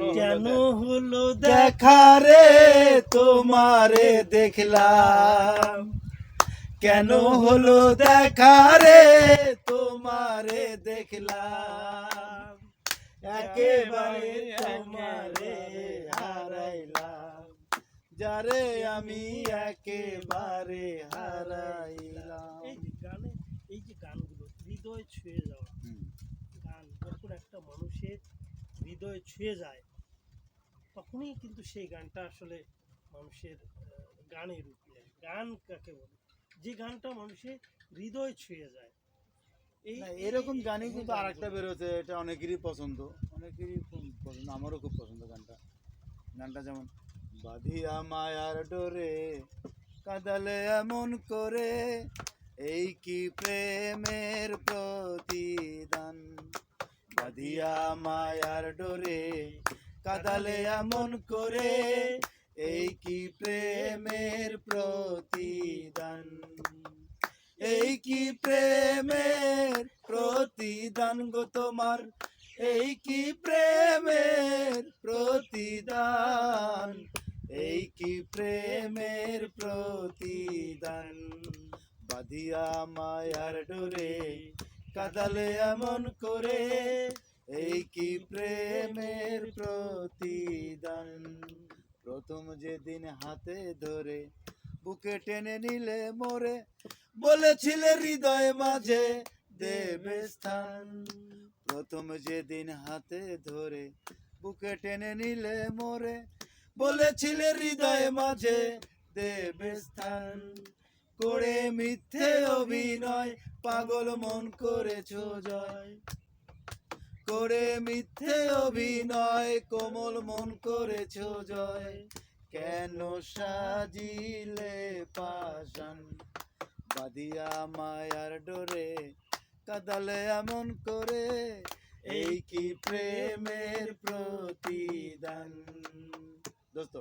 কেন হলো দেখা রে তোমারে দেখলাম। কেন হলো দেখা রে তোমারে দেখলাম। একেবারে তোমারে হারাইলাম। যারে আমি একেবারে হারাইলাম। এই যে গানে এই যে গানগুলো হৃদয় ছুঁয়ে যাওয়া। গান যখন একটা মানুষের হৃদয় ছুঁয়ে যায় তখনই কিন্তু সেই গানটা আসলে মানুষের গানের রূপ নেয়। গান কাকে বলে? যে গানটা মানুষের হৃদয় ছুঁয়ে যায়। এই এরকম গানই কিন্তু আর একটা বেরোছে এটা অনেকেরই পছন্দ। অনেকেরই পছন্দ আমারও খুব পছন্দ গানটা। গানটা যেমন বাঁধিয়া মায়ার ডোরে কাদালে এমন করে এই কি প্রেমের প্রতিদান? বাঁধিয়া মায়ার ডোরে কাদালে এমন করে, এই কি প্রেমের প্রতিদান? এই কি প্রেমের প্রতিদান গো তোমার? এই কি প্রেমের প্রতিদান? এই কি প্রেমের প্রতিদান? বাঁধিয়া মায়ার ডোরে কাদালে এমন করে এই কি প্রেমের প্রতিদান? প্রথম যেদিন হাতে ধরে বুকে টেনে নিলে মোরে বলেছিলে হৃদয় মাঝে দেবে স্থান। প্রথম যেদিন হাতে ধরে বুকে টেনে নিলে মোরে বলেছিলে হৃদয় মাঝে দেবে স্থান। করে মিথ্যে অভিনয় পাগল মন করেছ জয়। করে মিথ্যে অভিনয়, কোমল মন করেছ জয়। কেন সাজিলে পাশান বাদিয়া মায়ার ডোরে কাদালে এমন করে, এই কি প্রেমের প্রতিদান? দোস্ত।